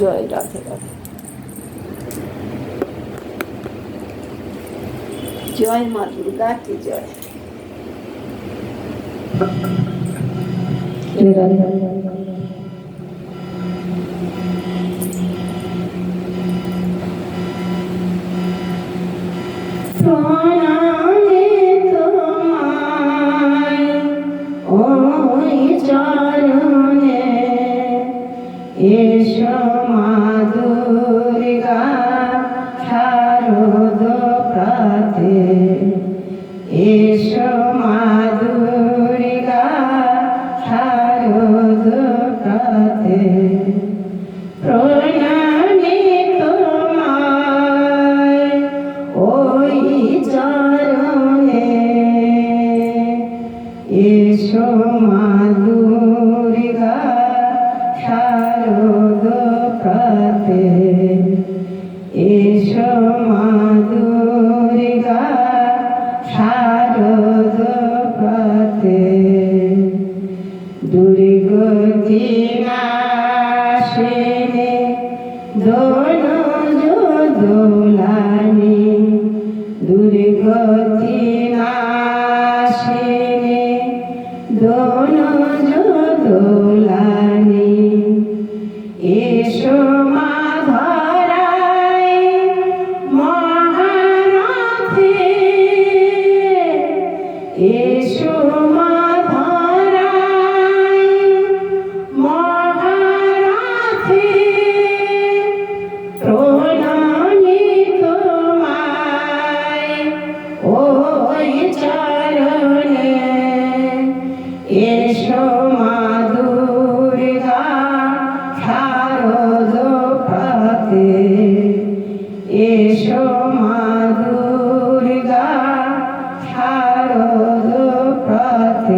জয় রাধে রাধে। জয় মা দুর্গা কি জয়। প্রণামে এসো মা দুর্গা শারদ প্রাতে। এসো মা দুর্গা শারদ প্রাতে। প্রণামে তোমায়, ওই চরণে। এসো মা দুর্গতি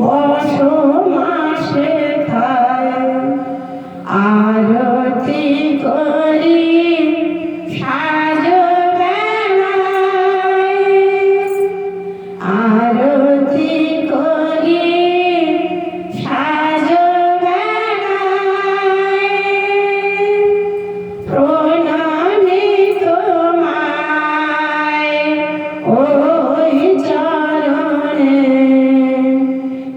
Mark.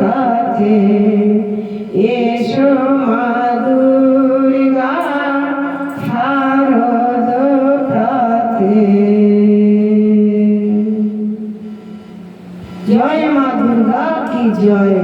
কাছে এসো মা দুর্গা শারদ কাছে জয় মা দুর্গা কি জয়।